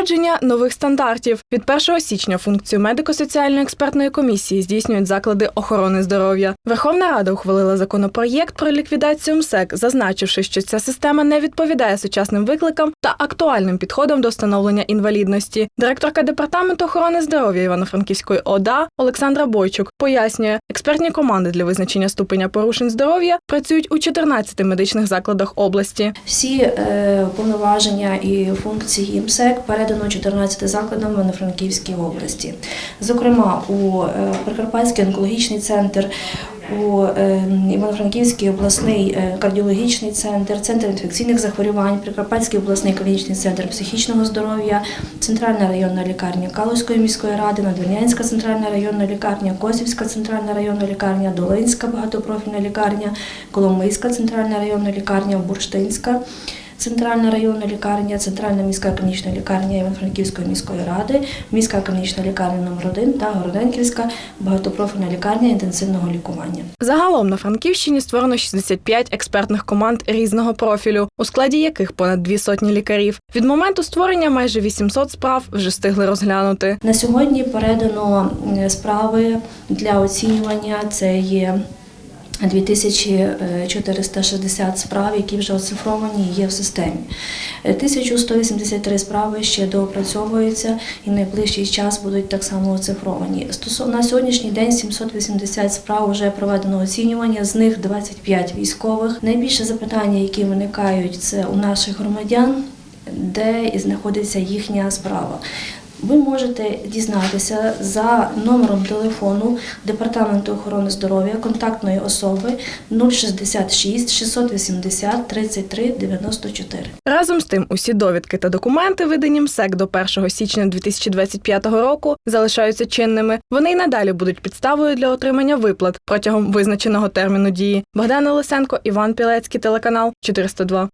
Запровадження нових стандартів від 1 січня функцію медико-соціальної експертної комісії здійснюють заклади охорони здоров'я. Верховна Рада ухвалила законопроєкт про ліквідацію МСЕК, зазначивши, що ця система не відповідає сучасним викликам та актуальним підходам до встановлення інвалідності. Директорка департаменту охорони здоров'я Івано-Франківської ОДА Олександра Бойчук пояснює, експертні команди для визначення ступеня порушень здоров'я працюють у 14 медичних закладах області. Всі е, повноваження і функції МСЕК передано 14 закладам в Івано-Франківській області. Зокрема, у е, Прикарпатський онкологічний центр, у е, Івано-Франківський обласний е, кардіологічний центр, центр інфекційних захворювань, Прикарпатський обласний клінічний центр психічного здоров'я, Центральна районна лікарня Калузької міської ради, Надвірнянська центральна районна лікарня, Косівська центральна районна лікарня, Долинська багатопрофільна лікарня, Коломийська центральна районна лікарня, Бурштинська. Центральна районна лікарня, Центральна міська клінічна лікарня Івано-Франківської міської ради, міська клінічна лікарня номер 1 та Городенківська багатопрофільна лікарня інтенсивного лікування. Загалом на Франківщині створено 65 експертних команд різного профілю, у складі яких понад дві сотні лікарів. Від моменту створення майже 800 справ вже встигли розглянути. На сьогодні передано е, справи для оцінювання. Це є 2460 справ, які вже оцифровані є в системі. Е, 1183 справи ще доопрацьовуються і найближчий час будуть так само оцифровані. На сьогоднішній день 780 справ вже проведено оцінювання, з них 25 військових. Найбільше запитання, які виникають, це у наших громадян, де знаходиться їхня справа. Ви можете дізнатися за номером телефону Департаменту охорони здоров'я контактної особи 066 680 33 94. Разом з тим, усі довідки та документи, видані МСЕК до 1 січня 2025 року, залишаються чинними. Вони й надалі будуть підставою для отримання виплат протягом визначеного терміну дії. Богдана Лисенко, Іван Пілецький, телеканал 402.